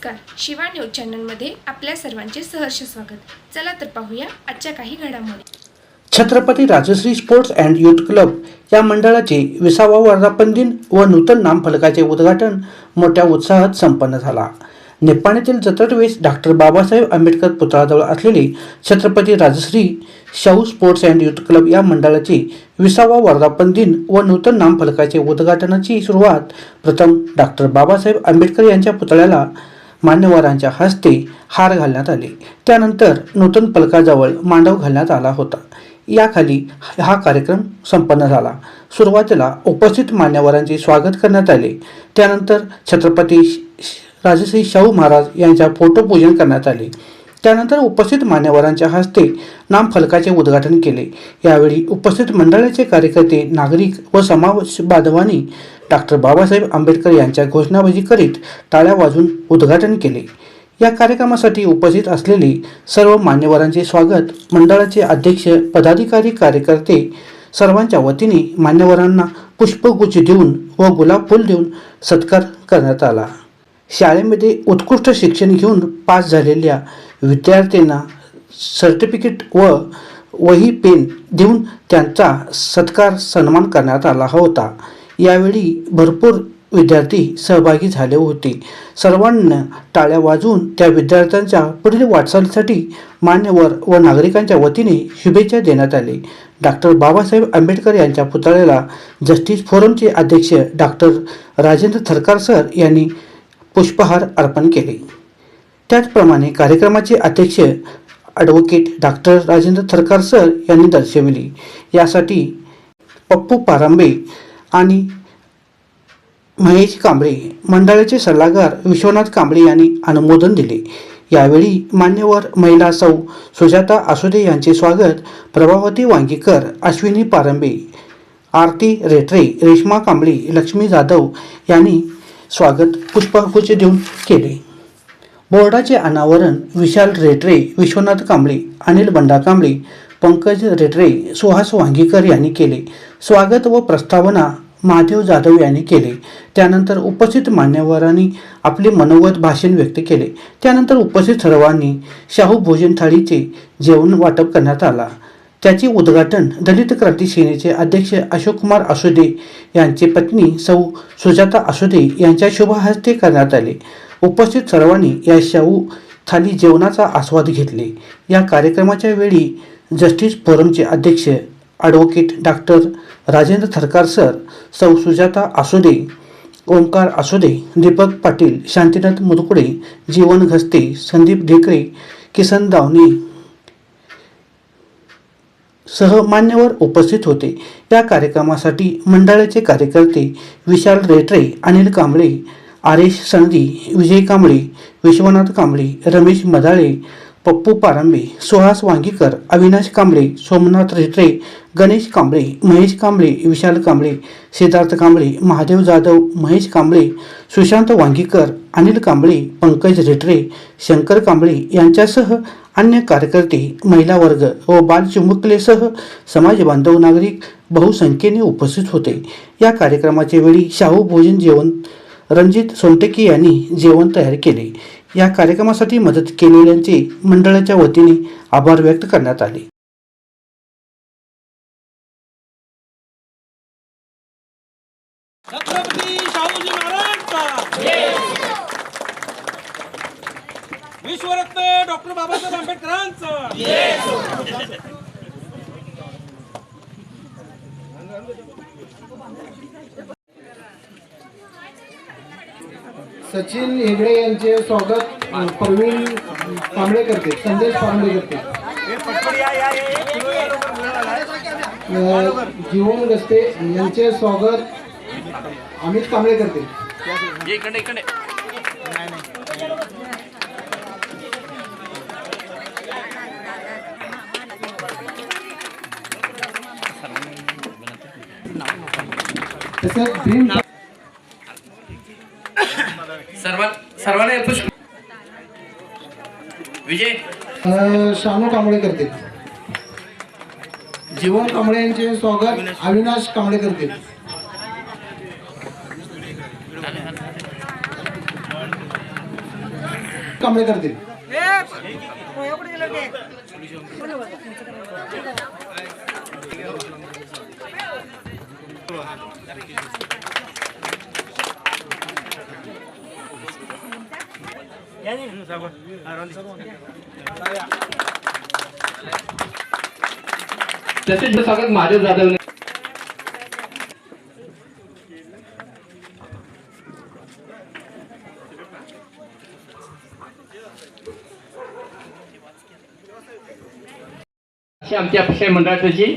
Shiva news चॅनलमध्ये आपल्या सर्वांचे सहर्ष स्वागत. चला तर पाहूया आजच्या काही घडामोडी. Chhatrapati Rajarshi sports and youth club या मंडळाचे विसावा वर्धापन दिन व नूतन नामफलकाचे उद्घाटन मोठ्या उत्साहात संपन्न झाला. नेपाळीतील जत्रटवेस डॉक्टर बाबासाहेब आंबेडकर पुतळाजवळ असलेले Chhatrapati Rajarshi Shahu sports and youth club या मंडळाचे विसावा वर्धापन दिन व नूतन नामफलकाचे उद्घाटनाची सुरुवात प्रथम डॉक्टर बाबासाहेब आंबेडकर यांच्या पुतळ्याला मान्यवरांच्या हस्ते हार घालण्यात आले. त्यानंतर नूतन पलकाजवळ मांडव घालण्यात आला होता. याखाली हा कार्यक्रम संपन्न झाला. सुरुवातीला उपस्थित मान्यवरांचे स्वागत करण्यात आले. त्यानंतर छत्रपती श- राजश्री शाहू महाराज यांच्या फोटोपूजन करण्यात आले. त्यानंतर उपस्थित मान्यवरांच्या हस्ते नामफलकाचे उद्घाटन केले. यावेळी उपस्थित मंडळाचे कार्यकर्ते नागरिक व समाज बांधवांनी डॉक्टर बाबासाहेब आंबेडकर यांच्या घोषणाबाजी करीत टाळ्या वाजून उद्घाटन केले. या कार्यक्रमासाठी उपस्थित असलेले सर्व मान्यवरांचे स्वागत मंडळाचे अध्यक्ष पदाधिकारी कार्यकर्ते सर्वांच्या वतीने मान्यवरांना पुष्पगुच्छ देऊन व गुलाब फुल देऊन सत्कार करण्यात आला. शाळेमध्ये उत्कृष्ट शिक्षण घेऊन पास झालेल्या विद्यार्थ्यांना सर्टिफिकेट व वही पेन देऊन त्यांचा सत्कार सन्मान करण्यात आला होता. यावेळी भरपूर विद्यार्थी सहभागी झाले होते. सर्वांना टाळ्या वाजवून त्या विद्यार्थ्यांच्या पुढील वाटचालीसाठी मान्यवर व नागरिकांच्या वतीने शुभेच्छा देण्यात आले. डॉक्टर बाबासाहेब आंबेडकर यांच्या पुतळ्याला जस्टिस फोरमचे अध्यक्ष डॉक्टर राजेंद्र थरकार सर यांनी पुष्पहार अर्पण केले. त्याचप्रमाणे कार्यक्रमाचे अध्यक्ष advocate doctor Rajendra Tharkar sir यांनी दर्शविली. यासाठी पप्पू पारांबे आणि महेश कांबळे मंडळाचे सल्लागार विश्वनाथ कांबळे यांनी अनुमोदन दिले. यावेळी मान्यवर महिला सौ सुजाता आसुदे यांचे स्वागत प्रभावती वांगीकर अश्विनी पारंबे आरती रेटरे रेश्मा कांबळे लक्ष्मी जाधव यांनी स्वागत पुष्पगुच्छ देऊन केले. बोर्डाचे अनावरण विशाल रेटरे विश्वनाथ कांबळे अनिल बंडा कांबळे पंकज रेटरे सुहास वांगीकर यांनी केले. स्वागत व प्रस्तावना महादेव जाधव यांनी केले. त्यानंतर उपस्थित मान्यवरांनी आपले मनोगत भाषण व्यक्त केले. त्यानंतर उपस्थित सर्वांनी शाहू भोजन थाळीचे जेवण वाटप करण्यात आला. त्याचे उद्घाटन दलित क्रांती सेनेचे अध्यक्ष अशोक कुमार आसुदे यांची पत्नी सौ सुजाता आसुदे यांच्या शुभहस्ते करण्यात आले. उपस्थित सर्वांनी या शाहू थाली जेवणाचा आस्वाद घेतले. या कार्यक्रमाच्या वेळी जस्टिस फोरमचे अध्यक्ष advocate doctor Rajendra Tharkar sir सौ सुजाता आसुदे ओंकार आसुदे दीपक पाटील शांतीनाथ मुदकुडे जीवन घस्ते संदीप ढेकरे किसन दावणे सह मान्यवर उपस्थित होते. या कार्यक्रमासाठी मंडळाचे कार्यकर्ते विशाल रेटरे अनिल कांबळे आरेश संधी विजय कांबळे विश्वनाथ कांबळे रमेश मदाळे पप्पू पारंबे सुहास वांगीकर अविनाश कांबळे सोमनाथ रेटरे गणेश कांबळे महेश कांबळे विशाल कांबळे सिद्धार्थ कांबळे महादेव जाधव महेश कांबळे सुशांत वांगीकर अनिल कांबळे पंकज रेटरे शंकर कांबळे यांच्यासह अन्य कार्यकर्ते महिला वर्ग व बालचिमुकलेसह समाज बांधव नागरिक बहुसंख्येने उपस्थित होते. या कार्यक्रमाच्या वेळी शाहू भोजन जेवण रणजित सोनटेके यांनी जेवण तयार केले. या कार्यक्रमासाठी मदत केलेल्यांचे मंडळाच्या वतीने आभार व्यक्त करण्यात आले. विश्वरत्न डॉक्टर बाबासाहेब सचिन हेगडे यांचे स्वागत प्रवीण कांबळे करते संदेश कांबळे करते जीवन गस्ते यांचे स्वागत अमित कांबळे करते तसंच भीम सर्वां सर्वांना पुष्प विजय. शानू कांबळे करते. जीवन कांबळे यांचे स्वागत अविनाश कांबळे करते. कांबळे करतील तसेच स्वागत महादेव जाधव अशी. आमच्या अपेक्षा मंडळाची